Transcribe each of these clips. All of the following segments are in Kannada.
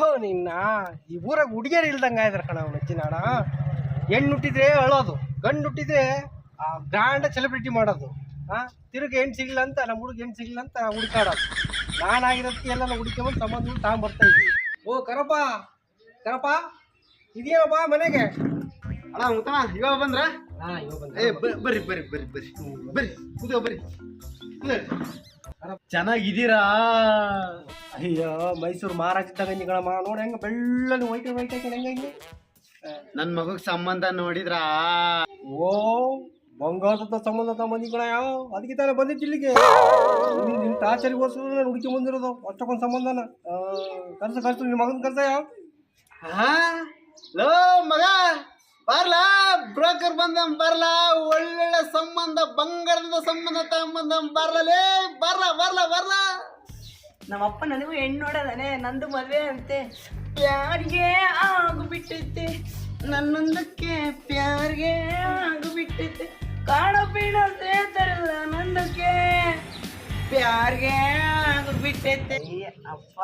ಹೋ ನಿನ್ನ ಈ ಊರಾಗ ಹುಡುಗಿಯರು ಇಲ್ದಂಗೆ ಆಯ್ತಾರೆ ಕಣ ಅವ್ನು ಹೆಚ್ಚಿನಾಡ ಹೆಣ್ಣು ಹುಟ್ಟಿದ್ರೆ ಅಳೋದು ಗಂಡು ಹುಟ್ಟಿದ್ರೆ ಗ್ರ್ಯಾಂಡ ಸೆಲೆಬ್ರಿಟಿ ಮಾಡೋದು. ಹಾಂ ತಿರುಗಿ ಹೆಣ್ಣು ಸಿಗಲಿಲ್ಲ ಅಂತ ನಮ್ಮ ಹುಡುಗ ಹೆಣ್ಣು ಸಿಗಲಿಲ್ಲ ಅಂತ ಹುಡುಕಾಡೋದು. ನಾನಾಗಿರೋದಕ್ಕೆ ಎಲ್ಲ ಹುಡುಕೊಂಬಂದು ಸಂಬಂಧಗಳು ತಗೊಂಬರ್ತಾ ಇದ್ವಿ. ಓ ಕರಪ್ಪ ಕರಪ್ಪ ಇದೆಯೇನಪ್ಪ ಮನೆಗೆ? ಅಣ್ಣ ಮುತ್ತಣ ಇವಾಗ ಬಂದ್ರ? ಹಾಂ ಇವಾಗ ಬಂದೆ. ಏ ಬರ್ರಿ ಬರ್ರಿ ಬರ್ರಿ ಬರ್ರಿ ಬರ್ರಿ. ಕೂತ್ಕೋ ಬರ್ರಿ. ಚೆನ್ನಾಗಿದ್ದೀರಾ? ಅಯ್ಯೋ ಮೈಸೂರು ಮಹಾರಾಜ ಇದ್ದಾಗ ಕಣಮ್ಮ ನೋಡಿ ಹೆಂಗ ಬೆಳ್ಳನೆ ವೈಟ್ ವೈಟ್ ಹಾಕಿ ಹೆಂಗೆ ನನ್ನ ನನ್ ಮಗಗ್ ಸಂಬಂಧ ನೋಡಿದ್ರಾ? ಓ ಬಂಗಾರದ ಸಂಬಂಧ ಕಣ ಯಾವ? ಅದಕ್ಕೆ ತಾನೇ ಬಂದಿತ್ತು ಇಲ್ಲಿಗೆ ನಿನ್ನ ಟಾರ್ಚರಿಗೋಸ್ಕರ ನಾನು ಹುಡುಕಿ ಬಂದಿರೋದು ಅಷ್ಟಕ್ಕೊಂದು ಸಂಬಂಧನ. ಕರ್ಸ ಕರ್ಸ ಕರ್ಸು ನಿಮ್ಮ ಮಗನ ಕರ್ಸ ಯಾವ? ಹಾ? ಲೋ ಮಗ ಬರ್ಲಾ? ಬ್ರೋಕರ್ ಬಂದ ಬರ್ಲ? ಒಳ್ಳೊಳ್ಳೆ ಸಂಬಂಧ, ಬಂಗಾರದ ಸಂಬಂಧ ತಗೊಂಬಂದ ಬರ್ಲಲೇ ಬರ್ಲ? ಬರ್ಲ ಬರ್ಲ ನಮ್ಮಪ್ಪ ನನಗೂ ಹೆಣ್ಣು ನೋಡದಾನೆ ನಂದು ಮದುವೆ ಅಂತೆ. ಪ್ಯಾರಿಗೆ ಆಗಿಬಿಟ್ಟೈತೆ ನನ್ನೊಂದಕ್ಕೆ ಪ್ಯಾರಿಗೆ ಆಗಿಬಿಟ್ಟೈತೆ ಕಾಣ ಪೀಣ ನಂದಕ್ಕೆ ಪ್ಯಾರಿಗೆ ಆಗಿಬಿಟ್ಟೈತೆ ಅಪ್ಪ.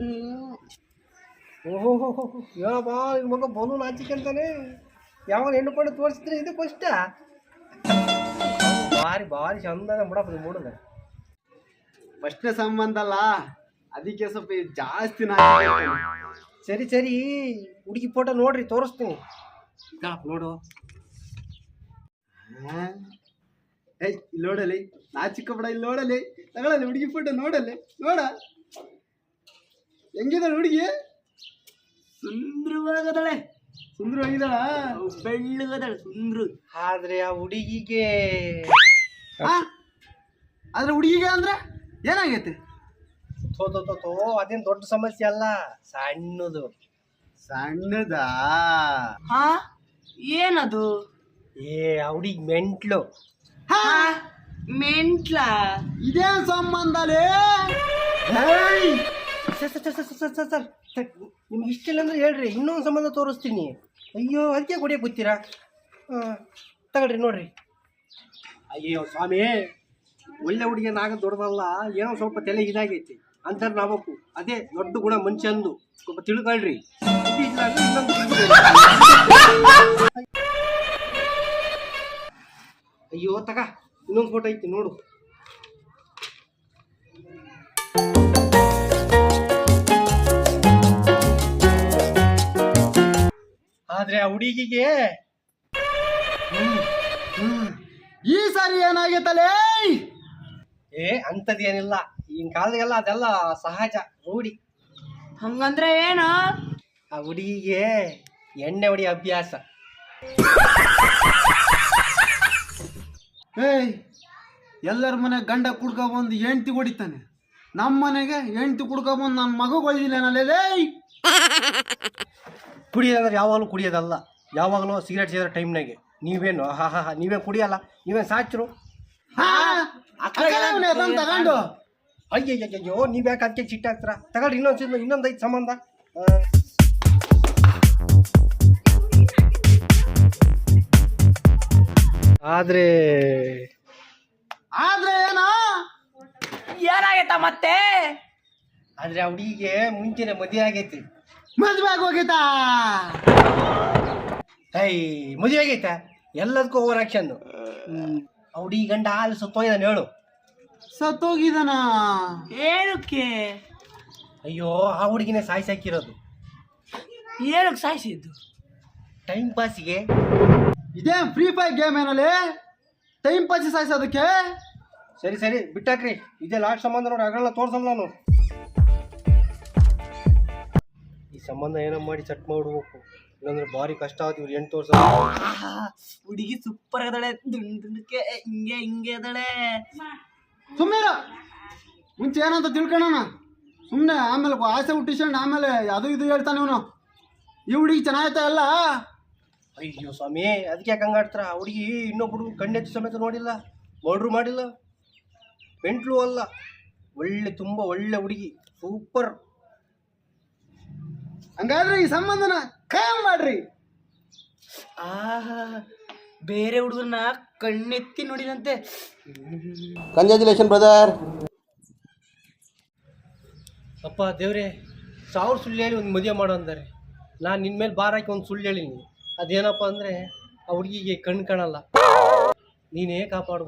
ಹ್ಮ್. ಓಹೋ ಹೇಳಪ್ಪ ನಿಮ್ಮ ಮಗ ಬಲೂನ್ ನಾಚಿಕೆ ಅಂತಾನೆ. ಯಾವಾಗ ಹೆಣ್ಣು ಕೊಂಡು ತೋರಿಸಿದ್ರೆ ಇದು ಫಸ್ಟ್ ಭಾರಿ ಭಾರಿ ಚಂದ ಬಿಡಪ್ಪ ಇದು ಮೂಡದ. ಫಸ್ಟ್ನೇ ಸಂಬಂಧ ಅಲ್ಲ. ಅದಕ್ಕೆ ಸ್ವಲ್ಪ ಜಾಸ್ತಿ ಸರಿ ಸರಿ. ಹುಡುಗಿ ಫೋಟೋ ನೋಡ್ರಿ ತೋರಿಸ್ತೀನಿ. ನೋಡು. ನೋಡಲಿ ಏಯ್ ಇಲ್ಲಿ ನೋಡಲಿ. ನಾಚಿಕ ಬಿಡ ಇಲ್ಲಿ ನೋಡಲಿ. ತಗೊಳ್ಳಲಿ ಹುಡುಗಿ ಫೋಟೋ ನೋಡಲಿ. ನೋಡ. ಹೆಂಗಿದಾಳ ಹುಡುಗಿ? ಸುಂದ್ರವಾಗದಳೆ ಸುಂದರವಾಗಿದ್ದಾಳ ಬೆಳ್ಳಗದಳೆ ಸುಂದ್ರ. ಆದ್ರೆ ಆ ಹುಡುಗಿಗೆ ಆದ್ರೆ ಹುಡುಗಿಗೆ ಅಂದ್ರೆ ಏನಾಗೈತೆ? ತೋ ತೋ ತೋ ಅದೇನು ದೊಡ್ಡ ಸಮಸ್ಯೆ ಅಲ್ಲ ಸಣ್ಣದು. ಸಣ್ಣದ? ಹಾ ಏನದು? ಏ ಆ ಹುಡುಗಿ ಮೆಂಟ್ಲು. ಹಾ? ಮೆಂಟ್ಲ? ಇದೇ ಸಂಬಂಧಲೇ sir sir sir sir sir sir sir. ನಿಮ್ಗೆ ಇಷ್ಟಿಲ್ಲ ಅಂದರೆ ಹೇಳ್ರಿ, ಇನ್ನೊಂದು ಸಂಬಂಧ ತೋರಿಸ್ತೀನಿ. ಅಯ್ಯೋ, ಅದಕ್ಕೆ ಕೊಡಿಯ ಹಾಂ ತಗೊಳ್ರಿ, ನೋಡ್ರಿ. ಅಯ್ಯೋ, ಸ್ವಾಮಿ, ಒಳ್ಳೆ ಹುಡುಗಿ ನಾಗ ದೊಡ್ಡದಲ್ಲ, ಏನೋ ಸ್ವಲ್ಪ ತಲೆ ಇದಾಗೈತಿ. ಅಂತಾರೆ ನಾವಕ್ಕು, ಅದೇ ದೊಡ್ಡ ಗುಣ ಮನುಷ್ಯಂದು ಸ್ವಲ್ಪ ತಿಳ್ಕೊಳ್ರಿ. ಅಯ್ಯೋ, ತಗ, ಇನ್ನೊಂದು ಫೋಟೋ ಐತಿ, ನೋಡು. ಆದ್ರೆ ಆ ಹುಡುಗಿಗೆ ಈ ಸಾರಿ ಏನಾಗೈತಲೇ ಏ ಅಂಥದ್ದೇನಿಲ್ಲ ಈಗಿನ ಕಾಲದಾಗೆಲ್ಲ ಅದೆಲ್ಲ ಸಹಜ ರೂಢಿ. ಹಂಗಂದ್ರೆ ಏನು? ಆ ಹುಡುಗಿಗೆ ಎಣ್ಣೆ ಹೊಡಿ ಅಭ್ಯಾಸ. ಏಯ್ ಎಲ್ಲರ ಮನೆ ಗಂಡ ಕುಡ್ಕ ಬಂದು ಹೆಂಡ್ತಿ ಹೊಡಿತಾನೆ. ನಮ್ಮ ಮನೆಗೆ ಹೆಂಡ್ತಿ ಕುಡ್ಕ ಬಂದು ನನ್ನ ಮಗ ಹೊಡಿದಿಲ್ಲೇನಲ್ಲೇ ಕುಡಿಯೋದಂದ್ರೆ ಯಾವಾಗಲೂ ಕುಡಿಯೋದಲ್ಲ. ಯಾವಾಗಲೂ ಸಿಗರೇಟ್ ಸೇರೋ ಟೈಮ್ನಾಗೆ. ನೀವೇನು? ಹಾ ಹಾ ಹಾ. ನೀವೇ ಕುಡಿಯಲ್ಲ? ನೀವೇನು ಸಾಚರು? ಹಾ ತಗೊಂಡು. ಅಯ್ಯಯ್ಯಯ್ಯೋ ನೀವು ಯಾಕೆ ಅದಕ್ಕೆ ಚಿಟ್ಟ ಹಾಕ್ತೀರಾ ತಗೊಳ್ರಿ ಇನ್ನೊಂದು ಇನ್ನೊಂದು ಐದು ಸಂಬಂಧ. ಆದ್ರೆ ಆದ್ರೆ ಏನೋ? ಏನಾಗೈತ ಮತ್ತೆ? ಆದ್ರೆ ಆ ಹುಡುಗಿಗೆ ಮುಂಚೆನೆ ಮದುವೆ ಆಗೈತಿ. ಮದುವೆ ಆಗೋಗೈತಾ ಐ ಮದುವೆ ಆಗೈತಾ? ಎಲ್ಲದಕ್ಕೂ ಓವರ್ ಆಕ್ಷನ್ ಆ ಹುಡುಗಿ ಗಂಡ ಹಾಲು ಸತ್ತೋಗಿದಾನೆ ಹೇಳು. ಸತ್ತೋಗಿದಾನ? ಏನಕ್ಕೆ? ಅಯ್ಯೋ ಆ ಹುಡುಗಿನೇ ಸಾಯಿಸಾಕಿರೋದು ಏನಕ್ಕೆ ಸಾಯಿಸಿದ್ದು? ಟೈಮ್ ಪಾಸಿಗೆ ಇದೇ ಫ್ರೀ ಫೈರ್ ಗೇಮ್ ಏನಲ್ಲಿ? ಟೈಮ್ ಪಾಸ್ ಸಾಯಿಸೋದಕ್ಕೆ? ಸರಿ ಸರಿ ಬಿಟ್ಟಾಕ್ರಿ. ಇದೇ ಲಾಸ್ಟ್ ಸಂಬಂಧ ನೋಡಿ ಅಗಲ್ಲ ತೋರ್ಸಲ್ಲ ನಾನು. ಸಂಬಂಧ ಏನೋ ಮಾಡಿ ಸೆಟ್ ಮಾಡ್ಬೇಕು. ಇಲ್ಲಾಂದ್ರೆ ಭಾರಿ ಕಷ್ಟ ಆಗುತ್ತೆ ಇವ್ರು ಎಂಟು ವರ್ಷ. ಆಹಾ, ಹುಡುಗಿ ಸೂಪರ್ ಅದಳೆ ದುಂಡುಕೆ ದುಂಡಕ್ಕೆ ಹಿಂಗೆ ಹಿಂಗೆ ಅದಳೆ. ಸುಮ್ಮನೆ ಮುಂಚೆ ಏನಂತ ತಿಳ್ಕೊಳ್ಳೋಣ ಸುಮ್ಮನೆ ಆಮೇಲೆ ಆಸೆ ಹುಟ್ಟಿಸ್ಕೊಂಡು ಆಮೇಲೆ ಅದು ಇದು ಹೇಳ್ತಾನೆ ಇವನು. ಈ ಹುಡುಗಿ ಚೆನ್ನಾಗೈತೆ ಅಲ್ಲ ಅಯ್ಯೋ ಸ್ವಾಮಿ ಅದಕ್ಕೆ ಯಾಕೆ ಹಂಗಾಡ್ತಾರ ಹುಡುಗಿ ಇನ್ನೊಬ್ಬರು ಕಣ್ಣೆತ್ತಿ ಸಮೇತ ನೋಡಿಲ್ಲ ಮರ್ಡ್ರು ಮಾಡಿಲ್ಲ. ಪೆಂಟ್ಲು ಅಲ್ಲ. ಒಳ್ಳೆ ತುಂಬ ಒಳ್ಳೆ ಹುಡುಗಿ. ಸೂಪರ್ ಹಂಗಾದ್ರೆ ಈ ಸಂಬಂಧನ ಖಾಯಂ ಮಾಡ್ರಿ. ಆಹಾ ಬೇರೆ ಹುಡುಗರನ್ನ ಕಣ್ಣೆತ್ತಿ ನೋಡಿದಂತೆ ಕಂಗ್ರ್ಯಾಚುಲೇಷನ್ ಬ್ರದರ್ ಅಪ್ಪ ದೇವ್ರೆ ಸಾವಿರ ಸುಳ್ಳು ಹೇಳಿ ಒಂದು ಮದುವೆ ಮಾಡು ಅಂತಾರೆ ನಾನು ನಿನ್ನ ಮೇಲೆ ಭಾರ ಹಾಕಿ ಒಂದು ಸುಳ್ಳು ಹೇಳಿನಿ. ಅದೇನಪ್ಪ ಅಂದರೆ ಆ ಹುಡುಗಿಗೆ ಕಣ್ಣು ಕಾಣಲ್ಲ. ನೀನೇ ಕಾಪಾಡು